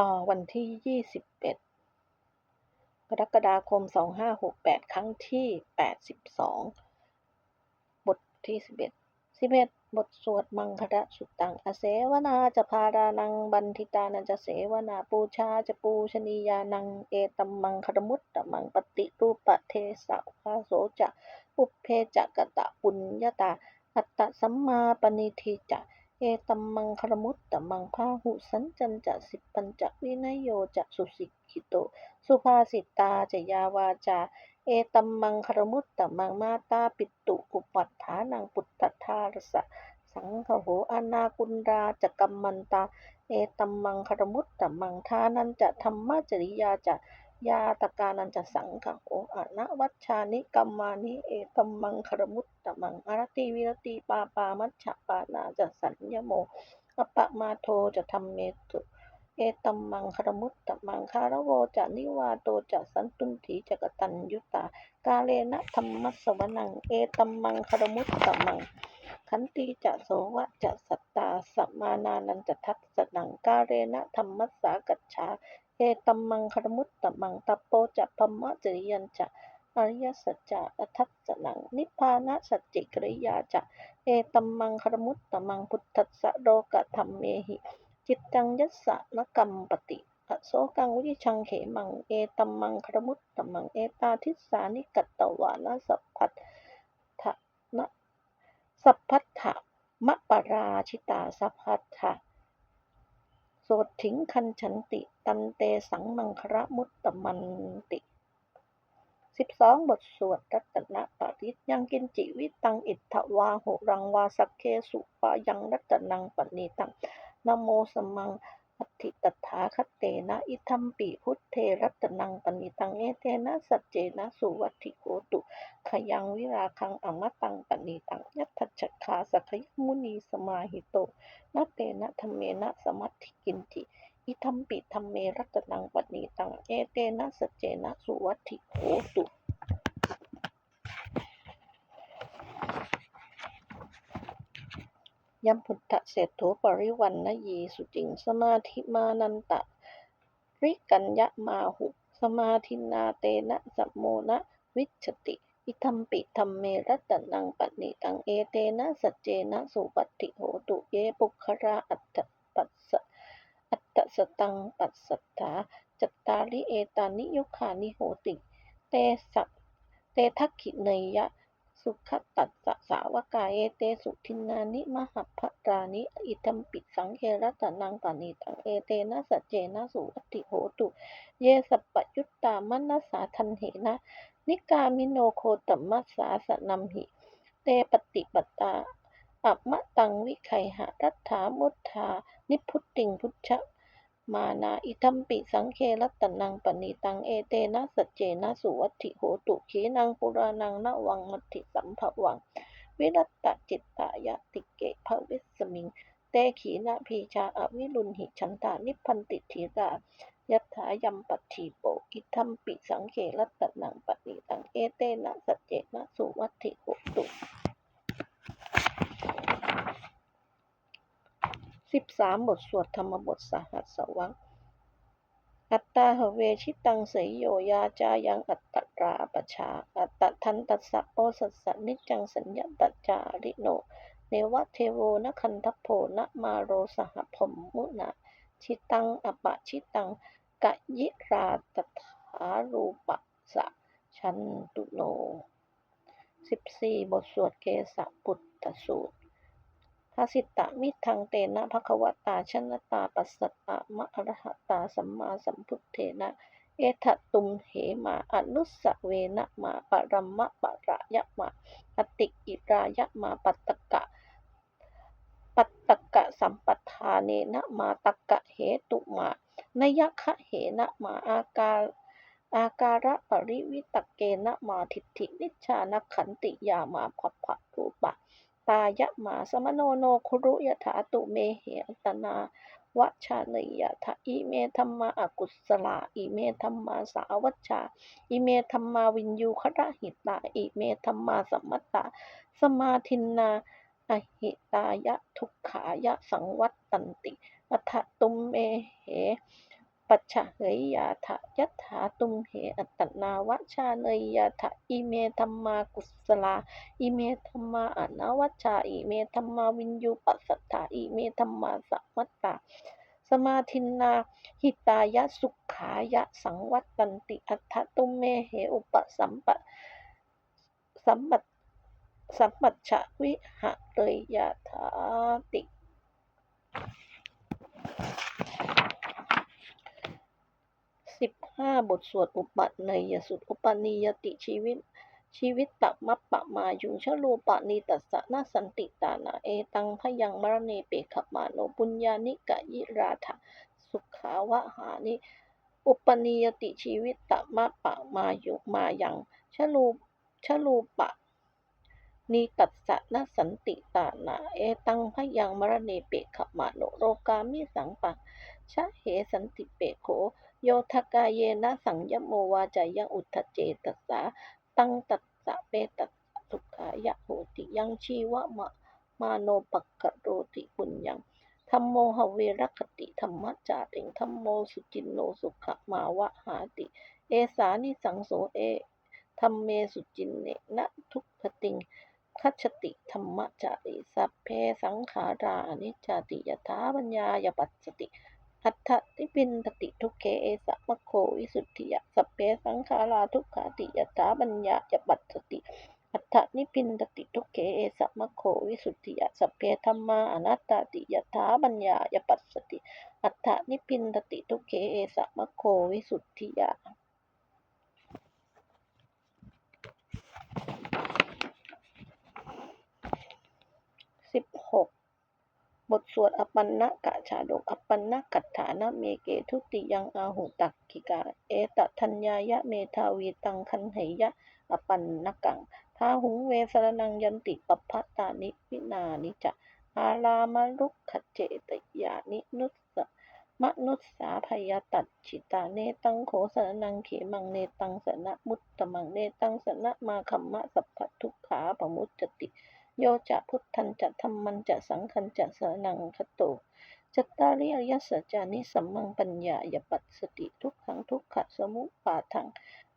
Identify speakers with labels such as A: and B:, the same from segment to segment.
A: ต่อวันที่ 21 กรกฎาคม 2568 ครั้งที่ 82 บทที่ 11 11 บทสวดมังคละสุตตัง อเสวนาจะพารานัง บันทิตานันจะเสวนา ปูชาจะปูชนียานัง เอตัมมังคารมุตตมังปฏิรูปะเทสะวาโสจะอุเพจะกะตะปุญญาตาอัตตะสัมมาปณิทิจะ ตัมมังคารมุตตมังพาหุสันจันจะสิปปัญจะวินยโยจะสุสิกิโต สุภาสิตาจะยาวาจา เอตัมมังคารมุตตมังมาตาปิตุอุปัฏฐานังปุตตทารสะสังฆโหอนากุณราจะกัมมันตา เอตัมมังคารมุตตมังทานันจะธรรมจริยาจะ ยาตกานันจะสังฆโหอนะวัชชานิกัมมานิเอตัมมังคารมุตตมังอารติวิรติปาปามัชฌะปานาจะสัญญโมอปะมาโทจะธรรมเมตุเอตัมมังคารมุตตมังคารโวจะนิวาโตจะสันตุนถีจะกตัญยุตา กาเลนะธรรมัสวนัง เอตัมมังคารมุตตมัง ขันติจะโสวะจะสัตตาสัมมานานันจะทัสสนัง กาเรนะธรรมัสสากัจฉา เอตัมมังคารมุตตมังตัปโปจะพมะจริยันจะอริยสัจจะอัทัสสนัง นิพพานะสัจจิกริยาจะ เอตัมมังคารมุตตมังพุทธัสสะโลกธรรมเมหิ จิตตังยัสสะนกัมปติอโสกังวิชังเขมัง เอตัมมังคารมุตตมัง เอตาทิสานิกัตตวานะสัพพัทธะนะสัพพัทธะมะปราชิตาสัพพัทธะ โสถิงคันฉันติ ตันเตสังมังคระมุตตมันติสิบสองบทสวดรัตนปริตยังกินจิวิตังอิทธวาหุรังวาสักเคสุปายังรัตนังปณิตังนโมสมัง อัติตถาคตเตนะอิทัมปิพุทเทรัตนังปณิตังเอเตนะสัจเจนะสุวัตถิโกตุขยังวิราคังอมตังปณิตังยัตถจคาสขยมุนีสมาหิโตนะเตนะธรรมเมนะสมัติกินติอิทัมปิธรรมเมรัตนังปณิตังเอเตนะสัจเจนะสุวัตถิโกตุ ยัมพุทธเศรษโธปริวันนยีสุจิง สมาธิมานันตะริกัญญะมาหุ สมาธินาเตนะสัมโมนะวิชติอิทัมปิธรรมเมรัตนังปณิตังเอเตนะสัจเจนะสุปัติโหตุเยปุคราอัตปัสสะอัตตสตังปัสสัทธาจัตตาริเอตานิยุคานิโหติ เตสักเตทักขิเนยะ สุขตัสสะสาวกาเอเตสุทินนานิมหัพพรานิ อิทัมปิสังเครัตนังปณิตังเอเตนะสัจเจนะสุวัตติโหตุ เยสัปยุตตามนัสสาทันเหนะ นิกามิโนโคตมัสสาสนัมหิ เตปฏิปตาอัมมะตังวิไคหะรัตถามุทธานิพุตติงพุทธะ มานาอิทัมปิสังเครัตนังปณิตังเอเตนะสัจเจนะสุวัติโหตุขีนังปุรานังนวังมัติสัมภวัง วิรัตตจิตตายติเกภวิสมิง เตขีนาพีชาอวิรุณหิฉันตานิพันติธีรายัตถายัมปัตถีโปอิทัมปิสังเครัตนังปณิตังเอเตนะสัจเจนะสุวัติโหตุ สิบสามบทสวดธรรมบทสหัสสวังอัตตาหเวชิตังเสยโยยาจายังอัตตราปชา อัตตทันตัสสะโปสัสสะนิจังสัญญาตจาริโน เนวะเทโวนะคันทโพนะมาโรสหพมมุนาชิตังอปะชิตังกะยิราตถารูปะสะชันตุโนสิบสี่บทสวดเกสะปุตตสูตร หสิตะมิทังเตนะภควตาชนตาปัสสตะมะอรหตาสัมมาสัมพุทเทนะ เอทะตุมเหมาอนุสสะเวนะมาปะรัมมะปะระยะมาอติอิรายะมาปัตตกะ ปัตตกะสัมปทาเนนะมาตกะเหตุมานยคะเหนะมาอาการอาการะปริวิตเกนะมาทิฏฐินิชานขันติยามาภพพะรูปะ ตายะมาสมโนโนคุรุยถาตุเมเหตนาวะชาเนยยะทะอิเมธัมมาอกุศลาอิเมธัมมาสาวัชชาอิเมธัมมาวินยูคระหิตาอิเมธัมมาสัมมตตาสมาทินนาอหิตายะทุกขายะสังวัตตันติอัฏฐตุมเมเห ปัจฉะเหยยาถะยัตถาตุมเหอัตตนาวชาเนยยาถะอิเมธัมมากุศลาอิเมธัมมาอนาวชาอิเมธัมมาวินยูปัสสัทธาอิเมธัมมาสัมมัตตาสมาทินนาหิตายะสุขายะสังวัตตันติอัฏฐตุมเมเหอุปสัมปะสัมปัตสัมปัชะวิหะเรยยะถาติ ห้าบทสวดอุปเนยสุดอุปนิยติชีวิต ชีวิตตมัปปะมายุงชะโลปะนิตัสสะนาสันติตานาเอตังพยังมรเนเปขมาโนปุญญานิกะยิราถะสุขาวะหานิอุปนิยติชีวิตตมัปปะมายุมายังชะโลชะโลปะนิตัสสะนสันติตานาเอตังพยังมรเนเปขมาโนโรกามิสังปังชะเหสันติเปโข โยทกายเยนะสังยโมวาจายังอุทธเจตสาตั้งตัสสะเปตัสสุขายะโหติยังชีวะมะมาโนปักกะโรติปุญญังธัมโมหเวรคติธรรมจาริงธัมโมสุจินโนสุขมาวะหาติ เอสานิสังโสเอธัมเมสุจินเนนะทุกขติงคัจฉติธรรมจาริสัพเพสังขารานิจติยถาปัญญายปัสสติ อัฏฐติปินตติทุกเคเอสะมะโควิสุทธิยะสัพเพสังขาราทุกขาติยถาบัญญายปัสสติอัฏฐนิพินตติทุกเขเอสะมะโควิสุทธิยะสัพเพธรรมาอนัตตาติยถาบัญญายปัสสติ อัฏฐนิพินตติทุกเขเอสะมะโควิสุทธิยะ สิบหก บทสวดอปันนะกะชาดก อปันนะกัตถานะเมเกทุติยังอาหุตักกิกา เอตทัญญายะเมทาวีตังคันเหยะ อปันนกังทาหุงเวสรนังยันติปพัตตานิวินานิจะ อาลามลุกขเจตยานินุสสะมนุสสาพยตัดชิตาเนตังโขสนังเขมังเนตังสนะมุตตมังเนตังสนะมาคัมมะสัพพทุกขาปมุจจติ โยจะพุทธันจะธรรมันจะสังคันจะสนังคโตจัตตาริอริยสัจจานิสัมมังปัญญายปัสสติทุกขังทุกขะสมุปปาทัง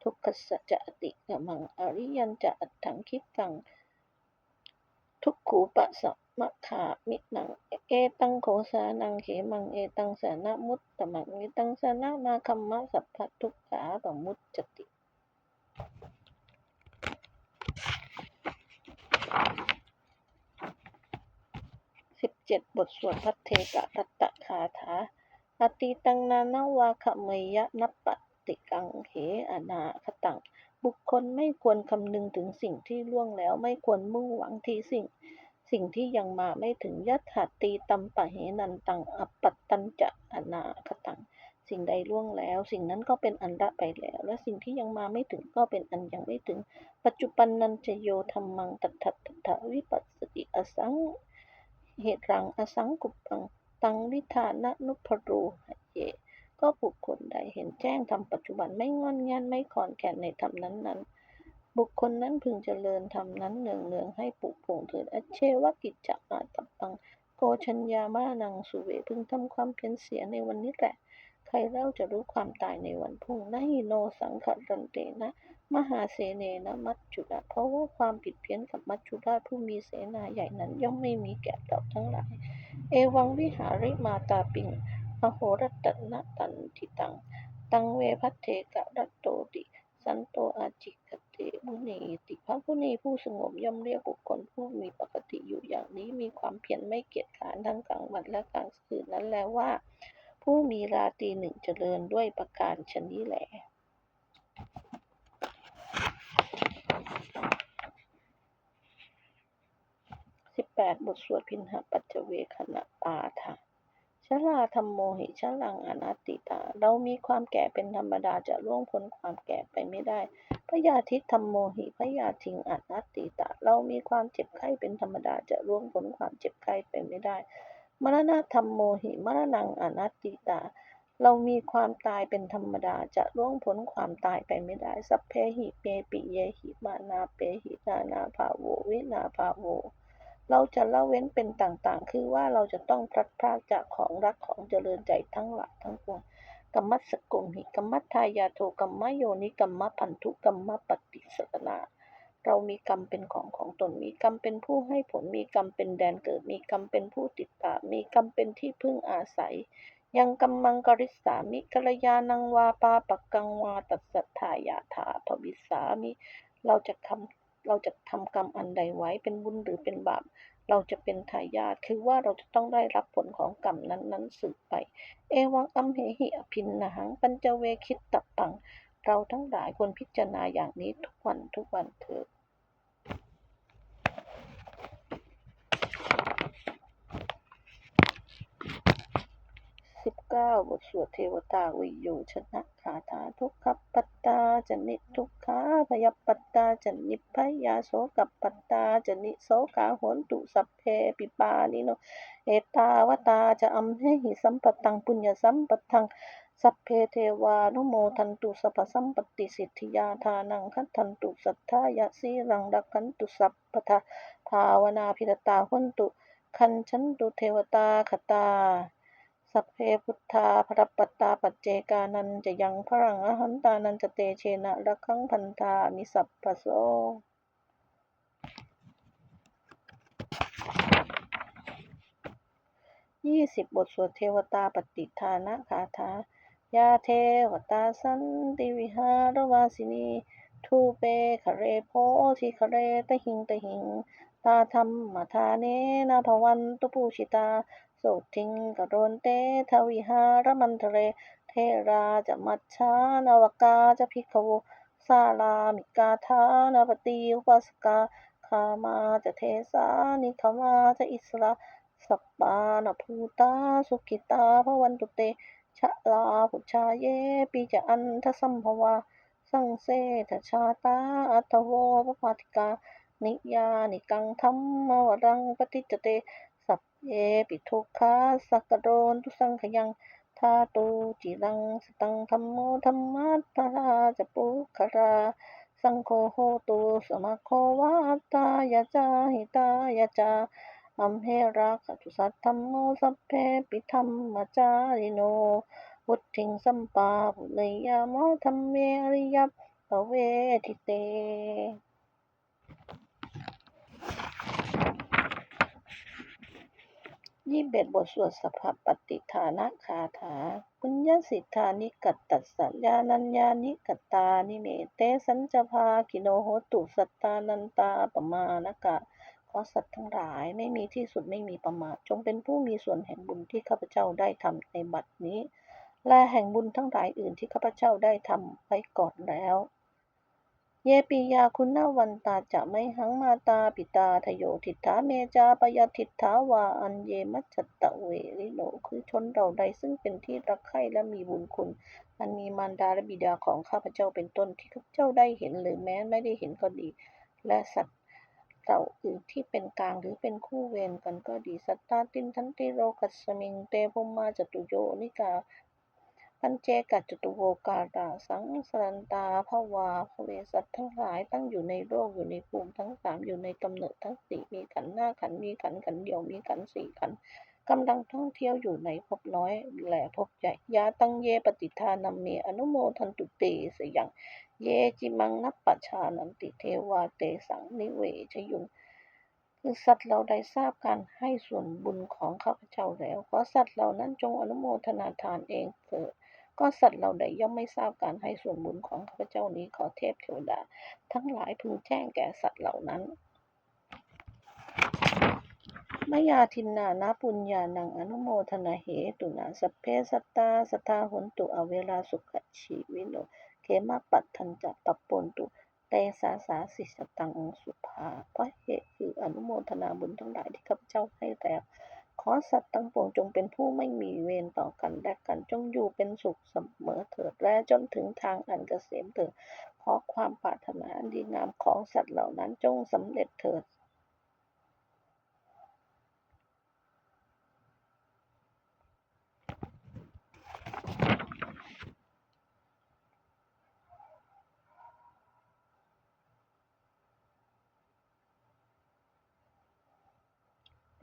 A: ทุกขสัจจติกมังอริยันจะอัตถังคิดตังทุกขูปะสัมมะขามิหนังเอตังโขสานังเขมังเอตังสนะมุตตมังเอตังสนะมาคัมมะสัพพะทุกขาปมุจจติ สิบเจ็ดบทสวดพัทเทกะรัตตคาถาอติตังนานาวาคเมยะนัปปติกังเหอนาคตัง บุคคลไม่ควรคำนึงถึงสิ่งที่ล่วงแล้วไม่ควรมุ่งหวังที่สิ่ง สิ่งที่ยังมาไม่ถึงยัตถาตีตัมปะเหนันตังอัปปัตตัญจะอนาคตัง สิ่งใดล่วงแล้ว สิ่งนั้นก็เป็นอันละไปแล้ว และสิ่งที่ยังมาไม่ถึงก็เป็นอันยังไม่ถึง ปัจจุบันนันจโยธรรมังตัทธะตัทธะวิปัสสติอสัง เหตุรังอสังกุปัง ตังวิธานะนุพรูหะเย ก็บุคคลใดเห็นแจ้งทำปัจจุบันไม่งอนงันไม่ขอนแก่นในธรรมนั้นๆ บุคคลนั้นพึงเจริญธรรมนั้นเนืองเนืองให้ปุกปลงเถิดอเชวกิจจะมาตับปัง โกชัญญามานังสุเวพึงทำความเพียรเสียในวันนี้แหละ ใครเล่าจะรู้ความตายในวันพรุ่งนะหิโนสังขรันเตนะ มหาเสเนนมัจจุราเพราะว่าความผิดเพี้ยนกับมัจจุราชผู้มีเสนาใหญ่นั้นย่อมไม่มีแก่เอาทั้งหลาย เอวังวิหาริมาตาปิงอโหรัตนะตันทิตัง ตังเวพัทเทกะรัตโตติสันโตอาจิกเตมุนีติพระผู้นี้ผู้สงบย่อมเรียกบุคคลผู้มีปกติอยู่อย่างนี้มีความเพียรไม่เกียจขานทั้งกลางวันและกลางคืนนั้นแล้วว่า ผู้มีราตรีหนึ่งเจริญด้วยประการชนี้แหละ 8 บทสวดพินหปัจเจเวขณะปาทะชลาธรรมโมหิชลังอนัตติตา เรามีความแก่เป็นธรรมดาจะล่วงพ้นความแก่ไปไม่ได้ พยาธิธรรมโมหิพยาทิงอนัตติตา เรามีความเจ็บไข้เป็นธรรมดาจะล่วงพ้นความเจ็บไข้ไปไม่ได้ มรณะธรรมโมหิมรณังอนัตติตา เรามีความตายเป็นธรรมดาจะล่วงพ้นความตายไปไม่ได้ สัพเพหิเปปิเยหิมานาเปหินานาภาโววินาภาโว เราจะละเว้นเป็นต่างๆ คือว่าเราจะต้องพลัดพรากจากของรักของเจริญใจทั้งหลายทั้งปวงกัมมัสสกุมหิกัมมัทายาโทกัมมโยนิกัมมพันธุกัมมปฏิสตนา เรามีกรรมเป็นของของตน มีกรรมเป็นผู้ให้ผล มีกรรมเป็นแดนเกิด มีกรรมเป็นผู้ติดตาม มีกรรมเป็นที่พึ่งอาศัย ยังกัมมังกริสามิกัลยานังวาปาปักกังวาตัสสัทธายาถาภวิสามิ เราจะทำ เราจะทำกรรมอันใดไว้เป็นบุญหรือเป็นบาป เราจะเป็นทายาทคือว่าเราจะต้องได้รับผลของกรรมนั้นๆสืบไป เอวังอัมเหหิอภินนหังปัญจเวคิดตับปัง เราทั้งหลายควรพิจารณาอย่างนี้ทุกวันทุกวันเถิด สิบเก้าบทสวดเทวตาวิโยชนะคาถาทุกขปัตตาจนิทุกขาพยปัตตาจนิพยาโสกับปัตตาจนิโสกาหนตุสัพเพปิปานิโน เอตาวตาจะอัมเหหิสัมปตังปุญญสัมปทังสัพเพเทวานุโมทันตุสัพสัมปติสิทธิยาทานังคัตทันตุสัทธายสีรังดักขันตุสัพพทาภาวนาพิรตาหุนตุ คันชันตุเทวตาคตา สัพเพพุทธาพระปัตตาปัจเจกานันจะยังพรังอหันตานันจะเตเชนะระคังพันธามิสัพพโสยี่สิบบทสวดเทวตาปฏิทานะคาถายาเทวตาสันติวิหารวาสินีทูเปคะเรโพธิคะเรตหิงตหิงตาธรรมมาทาเนนะภวันตุปูชิตา สทิงกโรนเตทวิหารมันทะเรเทราจะมัชชานวกาจะพิกโวสาลามิกาธานปฏิอุปสกาคามาจะเทสานิขมาจะอิสระสัปปานภูตาสุขิตาภวันตุเตชะลาพุชาเยปิจะอันทสัมภวาสังเสทชาตาอัตโวปปาติกา นิยานิกังธรรมวรังปฏิจเต สัพเยปิทุกขาสักโดนตุสังขยังทาตูจิรังสตังธรรมโมธรรมัตตาจะปุคราสังโฆโหตุสมะโควาตายะจาหิตายะจาอัมเหราคตุสัทธัมโมสัพเพปิธรรมจาริโนวุฒิงสัมปาปุเรยามธรรมเมอริยัปปเวทิเต ยี่สิบเอ็ดบทสวดสัพพปฏิฐานะคาถา ปุญญสิทธานิกัตตัสสะญานัญญานิกัตตานิเมเตสัญจภาคิโนโหตุสัตตานันตาปมานกะขอสัตว์ทั้งหลายไม่มีที่สุดไม่มีประมาณจงเป็นผู้มีส่วนแห่งบุญที่ข้าพเจ้าได้ทำในบัดนี้ และแห่งบุญทั้งหลายอื่นที่ข้าพเจ้าได้ทำไว้ก่อนแล้ว เยปิยาคุณนาวันตาจะไม่หังมาตาปิตาทโยทิฏฐาเมจาปยทิฏฐาวาอันเยมัจจตะเวริโนคือชนเราใดซึ่งเป็นที่รักใคร่และมีบุญคุณ อันมีมารดาและบิดาของข้าพเจ้าเป็นต้นที่ข้าพเจ้าได้เห็นหรือแม้ไม่ได้เห็นก็ดี และสัตว์เราอื่นที่เป็นกลางหรือเป็นคู่เวรกันก็ดีสัตตาตินทันติโรกัสสมิงเตภุมมาจตุโยนิกา ปัญเจกัจจตุโวการาสังสรันตาภวาภเวสัตว์ทั้งหลายตั้งอยู่ในโลกอยู่ในภูมิทั้งสามอยู่ในกำเนิดทั้งสี่มีขันธ์หน้าขันธ์มีขันธ์ขันธ์เดียวมีขันธ์สี่ขันธ์กำลังท่องเที่ยวอยู่ในภพน้อยและภพใหญ่ยาตั้งเยปฏิทานัมเมอนุโมทันตุเตสยัง เยจิมังนัปปชานันติเทวาเตสังนิเวชยุงคือสัตว์เราได้ทราบการให้ส่วนบุญของข้าพเจ้าแล้ว ขอสัตว์เหล่านั้นจงอนุโมทนาทานเองเถิด ก็สัตว์เราใดย่อมไม่ทราบการให้ส่วนบุญของข้าพเจ้านี้ขอเทพเทวดา ทั้งหลายพึงแจ้งแก่สัตว์เหล่านั้นมยาทินนานาปุญญานังอนุโมทนาเหตุนาสเพสัตตาสทาหุนตุอเวลาสุขชีวิโนเขมาปัตทันจะปัปปนตุเตสาสาสิสตังสุภาเพราะเหตุคืออนุโมทนาบุญทั้งหลายที่ข้าพเจ้าให้แล้ว ขอสัตว์ทั้งปวงจงเป็นผู้ไม่มีเวรต่อกันและกันจงอยู่เป็นสุขเสมอเถิดและจนถึงทางอันเกษมเถิดขอความปรารถนาดีงามของสัตว์เหล่านั้นจงสำเร็จเถิด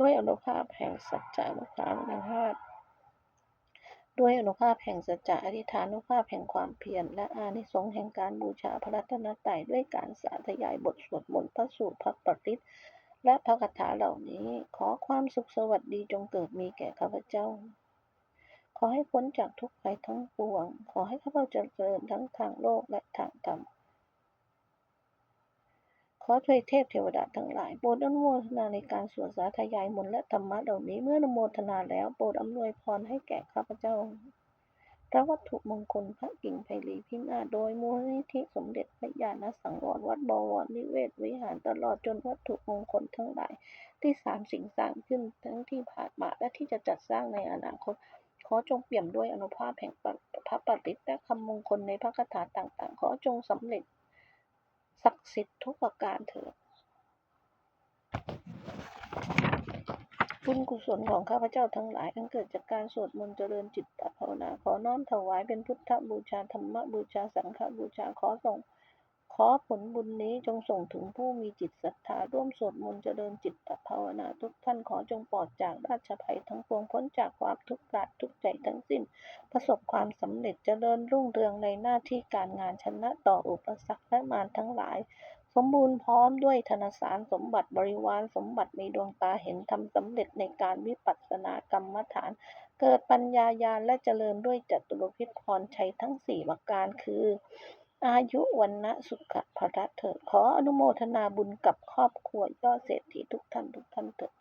A: ด้วยอนุภาพแห่งสัจจานุภาพอนุภาพ ด้วยอนุภาพแห่งสัจจะอธิษฐานุภาพแห่งความเพียรและอานิสงส์แห่งการบูชาพระรัตนตรัยด้วยการสาธยายบทสวดมนต์พระสูตรพระปริตรและพระคาถาเหล่านี้ขอความสุขสวัสดีจงเกิดมีแก่ข้าพเจ้า ขอให้พ้นจากทุกภัยทั้งปวง ขอให้ข้าพเจ้าเจริญทั้งทางโลกและทางธรรม ขอช่วยเทพเทวดาทั้งหลาย โปรดอนุโมทนาในการสวดสาธยายมนต์และธรรมะเหล่านี้ เมื่ออนุโมทนาแล้ว โปรดอำนวยพรให้แก่ข้าพเจ้า พระวัตถุมงคลพระกิ่งไพลีพินาโดยมูลนิธิสมเด็จพระญาณสังวรวัดบวรนิเวศวิหารตลอดจนวัตถุมงคลทั้งหลาย ที่สามสิ่งสร้างขึ้นทั้งที่ผ่านมาและที่จะจัดสร้างในอนาคตขอจงเปี่ยมด้วยอนุภาพแห่งพระปริตและคำมงคลในพระคาถาต่างๆ ขอจงสำเร็จ ศักดิ์สิทธิ์ทุกประการเถิดบุญกุศลของข้าพเจ้าทั้งหลายอันเกิดจากการสวดมนต์เจริญจิตตภาวนา ขอน้อมถวายเป็นพุทธบูชาธรรมบูชาสังฆบูชาขอส่ง ขอผลบุญนี้จงส่งถึงผู้มีจิตศรัทธาร่วมสวดมนต์เจริญจิตภาวนาทุกท่านขอจงปลอดจากราชภัยทั้งปวงพ้นจากความทุกข์กาดทุกใจทั้งสิ้น ประสบความสำเร็จเจริญรุ่งเรืองในหน้าที่การงานชนะต่ออุปสรรคและมารทั้งหลาย สมบูรณ์พร้อมด้วยธนสารสมบัติบริวารสมบัติมีดวงตาเห็นทำสำเร็จในการวิปัสสนากรรมฐาน เกิดปัญญาญาณและเจริญด้วยจัตุรพิธพรชัยทั้งสี่ประการคือ อายุวันนะสุขภะเถิดขออนุโมทนาบุญกับครอบครัวยอดเศรษฐีทุกท่านทุกท่านเถิด